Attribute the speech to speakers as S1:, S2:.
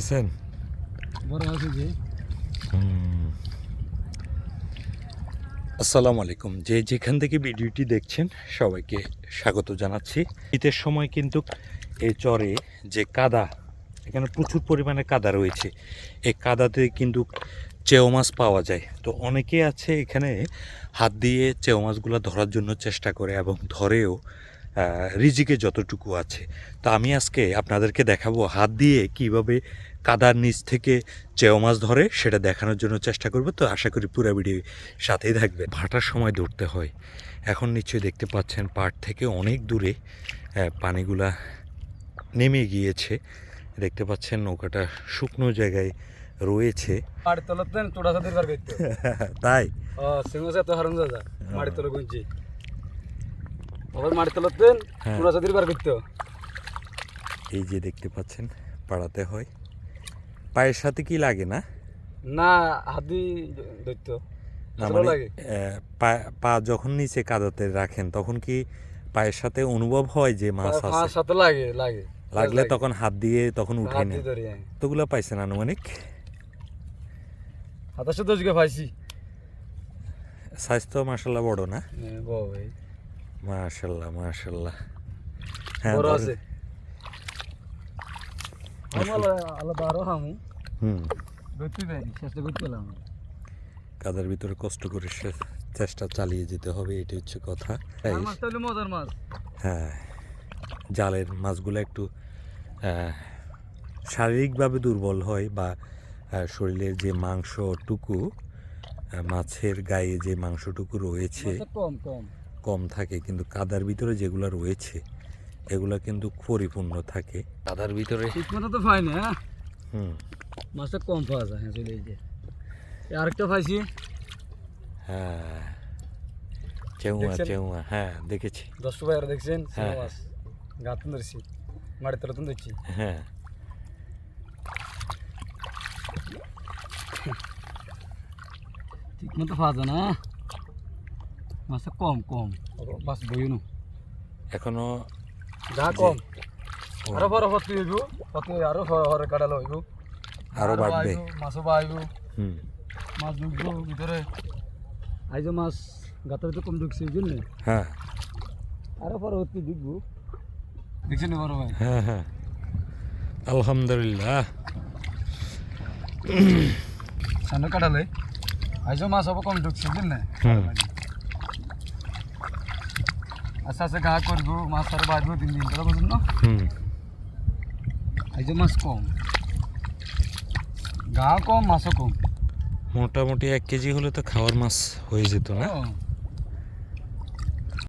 S1: পাইছেন
S2: বড় আছে যে।
S1: আসসালামু আলাইকুম। যে যেখান থেকে ভিডিওটি দেখছেন সবাইকে স্বাগত জানাচ্ছি। শীতের সময় কিন্তু এই চরে যে কাদা এখানে প্রচুর পরিমাণে কাদা রয়েছে। এই কাদাতে কিন্তু চেও মাছ পাওয়া যায়। তো অনেকে আছে এখানে হাত দিয়ে চেও মাছগুলো ধরার জন্য চেষ্টা করে এবং ধরেও রিজিকে যতটুকু আছে। তো আমি আজকে আপনাদেরকে দেখাবো হাত দিয়ে কীভাবে কাদার নিচ থেকে চেও মাছ ধরে সেটা দেখানোর জন্য চেষ্টা করব। তো আশা করি পুরো ভিডিও সাথেই থাকবে। ভাটার সময় ধরতে হয়। এখন নিশ্চয়ই দেখতে পাচ্ছেন পাট থেকে অনেক দূরে পানিগুলা নেমে গিয়েছে। দেখতে পাচ্ছেন নৌকাটা শুকনো জায়গায় রয়েছে। তাই?
S2: ও সিংহ সাথে তো হারুন দাদা মাটি তলে গুঞ্জি আবার মাটি তলতেন
S1: হ্যাঁ।
S2: চোড়া বার করতে
S1: এই যে দেখতে পাচ্ছেন পাড়াতে হয়। পায়ের সাথে কি লাগে না?
S2: না হাতি ধরতো।
S1: মানে পা- যখন নিচে কাদাতে রাখেন তখন কি পায়ের সাথে অনুভব হয় যে মাছ আছে?
S2: সাথে লাগে লাগে।
S1: লাগলে তখন হাত দিয়ে তখন উঠে নেন।
S2: হ্যাঁ।
S1: পাইছেন আনুমানিক?
S2: হাতাশো দশ গে পাইছি
S1: তো মার্শাল্লাহ বড় না
S2: হ্যাঁ, বাবা ভাই
S1: মার্শাল্লাহ মার্শাল্লাহ হ্যাঁ
S2: বড় আছে।
S1: কাদার ভিতরে কষ্ট করে সে চেষ্টা চালিয়ে যেতে হবে এটি হচ্ছে কথা। হ্যাঁ জালের মাছগুলো একটু শারীরিকভাবে দুর্বল হয় বা শরীরের যে মাংসটুকু মাছের গায়ে যে মাংসটুকু রয়েছে
S2: কম কম।
S1: কম থাকে কিন্তু কাদার ভিতরে যেগুলো রয়েছে এগুলো কিন্তু পরিপূর্ণ থাকে। কাদার ভিতরে?
S2: ঠিক মতো তো পাই না হ্যাঁ?
S1: হুম।
S2: মাছটা কম পাওয়া যায় হ্যাঁ চলে এই যে। আরেকটা পাইছি।
S1: হ্যাঁ। চেউয়া চেউয়া হ্যাঁ দেখেছি।
S2: দশ টাকা আর দেখছেন
S1: হ্যাঁ।
S2: গাতুন ধরছি মাটি তলাতুন ধরছি।
S1: হ্যাঁ।
S2: ঠিক মতো পাওয়া যায় না মাছটা কম কম। মাছ বই নু।
S1: এখনও
S2: যা কম। আরও বড় হতে হইব হতে আরও হরে কাটালো হইব।
S1: আরও বাড়বে।
S2: মাছও বাড়িব মাছ ঢুকবো ভিতরে। আই যে মাছ গাতের তো কম ঢুকছে এই জন্য
S1: হ্যাঁ।
S2: আরও পরবর্তী ঢুকবো। দেখছেন বড় ভাই?
S1: হ্যাঁ হ্যাঁ। আলহামদুলিল্লাহ।
S2: সামনে কাটালে আইজো মাছ হব কম ঢুকছে বুঝলেন
S1: হুম।
S2: আস্তে গা করব মাছ আর বাঁধবো তিন দিন তারা বুঝুন না
S1: হুম
S2: আইজো মাছ কম গা কম মাছও কম
S1: মোটামুটি এক কেজি হলে তো খাওয়ার মাছ হয়ে যেত না